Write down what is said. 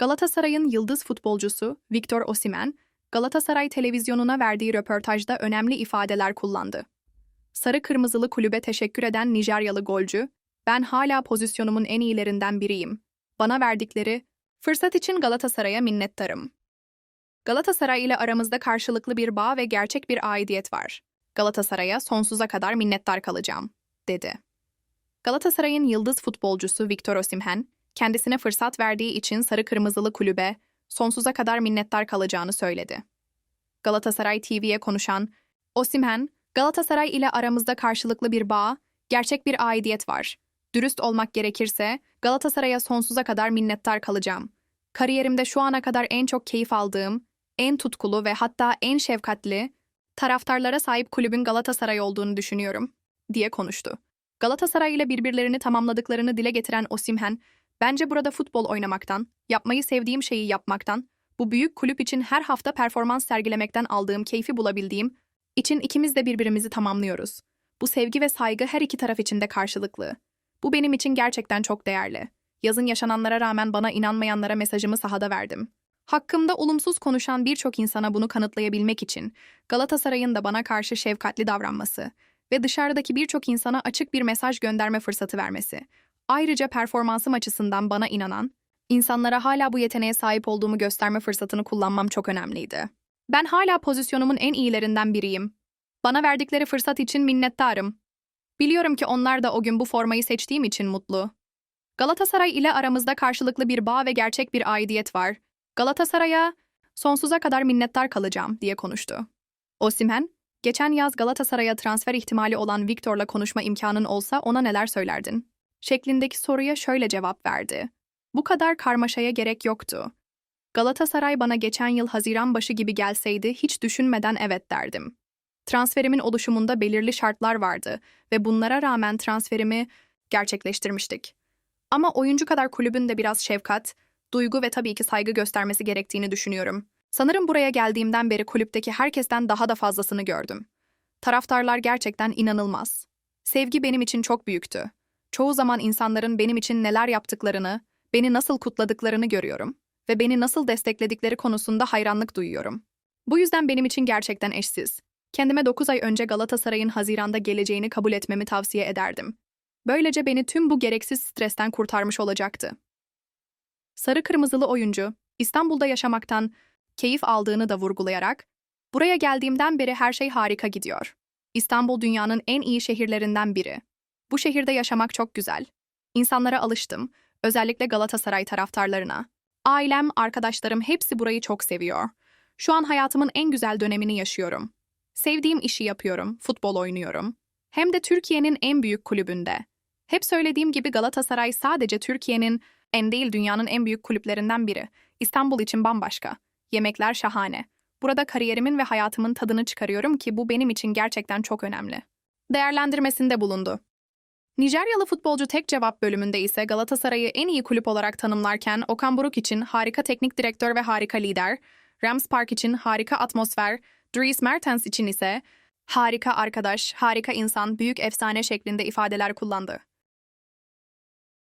Galatasaray'ın yıldız futbolcusu Victor Osimhen, Galatasaray televizyonuna verdiği röportajda önemli ifadeler kullandı. Sarı kırmızılı kulübe teşekkür eden Nijeryalı golcü, "Ben hala pozisyonumun en iyilerinden biriyim. Bana verdikleri fırsat için Galatasaray'a minnettarım." Galatasaray ile aramızda karşılıklı bir bağ ve gerçek bir aidiyet var. Galatasaray'a sonsuza kadar minnettar kalacağım, dedi. Galatasaray'ın yıldız futbolcusu Victor Osimhen, kendisine fırsat verdiği için sarı kırmızılı kulübe sonsuza kadar minnettar kalacağını söyledi. Galatasaray TV'ye konuşan Osimhen, Galatasaray ile aramızda karşılıklı bir bağ, gerçek bir aidiyet var. Dürüst olmak gerekirse Galatasaray'a sonsuza kadar minnettar kalacağım. Kariyerimde şu ana kadar en çok keyif aldığım, en tutkulu ve hatta en şefkatli, taraftarlara sahip kulübün Galatasaray olduğunu düşünüyorum, diye konuştu. Galatasaray ile birbirlerini tamamladıklarını dile getiren Osimhen, bence burada futbol oynamaktan, yapmayı sevdiğim şeyi yapmaktan, bu büyük kulüp için her hafta performans sergilemekten aldığım keyfi bulabildiğim için ikimiz de birbirimizi tamamlıyoruz. Bu sevgi ve saygı her iki taraf için de karşılıklı. Bu benim için gerçekten çok değerli. Yazın yaşananlara rağmen bana inanmayanlara mesajımı sahada verdim. Hakkımda olumsuz konuşan birçok insana bunu kanıtlayabilmek için Galatasaray'ın da bana karşı şefkatli davranması ve dışarıdaki birçok insana açık bir mesaj gönderme fırsatı vermesi. Ayrıca performansım açısından bana inanan, insanlara hala bu yeteneğe sahip olduğumu gösterme fırsatını kullanmam çok önemliydi. Ben hala pozisyonumun en iyilerinden biriyim. Bana verdikleri fırsat için minnettarım. Biliyorum ki onlar da o gün bu formayı seçtiğim için mutlu. Galatasaray ile aramızda karşılıklı bir bağ ve gerçek bir aidiyet var. Galatasaray'a sonsuza kadar minnettar kalacağım diye konuştu. Osimhen, geçen yaz Galatasaray'a transfer ihtimali olan Victor'la konuşma imkanın olsa ona neler söylerdin? Şeklindeki soruya şöyle cevap verdi. Bu kadar karmaşaya gerek yoktu. Galatasaray bana geçen yıl Haziran başı gibi gelseydi hiç düşünmeden evet derdim. Transferimin oluşumunda belirli şartlar vardı ve bunlara rağmen transferimi gerçekleştirmiştik. Ama oyuncu kadar kulübün de biraz şefkat, duygu ve tabii ki saygı göstermesi gerektiğini düşünüyorum. Sanırım buraya geldiğimden beri kulüpteki herkesten daha da fazlasını gördüm. Taraftarlar gerçekten inanılmaz. Sevgi benim için çok büyüktü. Çoğu zaman insanların benim için neler yaptıklarını, beni nasıl kutladıklarını görüyorum ve beni nasıl destekledikleri konusunda hayranlık duyuyorum. Bu yüzden benim için gerçekten eşsiz. Kendime 9 ay önce Galatasaray'ın Haziran'da geleceğini kabul etmemi tavsiye ederdim. Böylece beni tüm bu gereksiz stresten kurtarmış olacaktı. Sarı kırmızılı oyuncu, İstanbul'da yaşamaktan keyif aldığını da vurgulayarak, buraya geldiğimden beri her şey harika gidiyor. İstanbul dünyanın en iyi şehirlerinden biri. Bu şehirde yaşamak çok güzel. İnsanlara alıştım, özellikle Galatasaray taraftarlarına. Ailem, arkadaşlarım hepsi burayı çok seviyor. Şu an hayatımın en güzel dönemini yaşıyorum. Sevdiğim işi yapıyorum, futbol oynuyorum. Hem de Türkiye'nin en büyük kulübünde. Hep söylediğim gibi Galatasaray sadece Türkiye'nin en değil dünyanın en büyük kulüplerinden biri. İstanbul için bambaşka. Yemekler şahane. Burada kariyerimin ve hayatımın tadını çıkarıyorum ki bu benim için gerçekten çok önemli. Değerlendirmesinde bulundu. Nijeryalı futbolcu tek cevap bölümünde ise Galatasaray'ı en iyi kulüp olarak tanımlarken Okan Buruk için harika teknik direktör ve harika lider, Rams Park için harika atmosfer, Dries Mertens için ise harika arkadaş, harika insan, büyük efsane şeklinde ifadeler kullandı.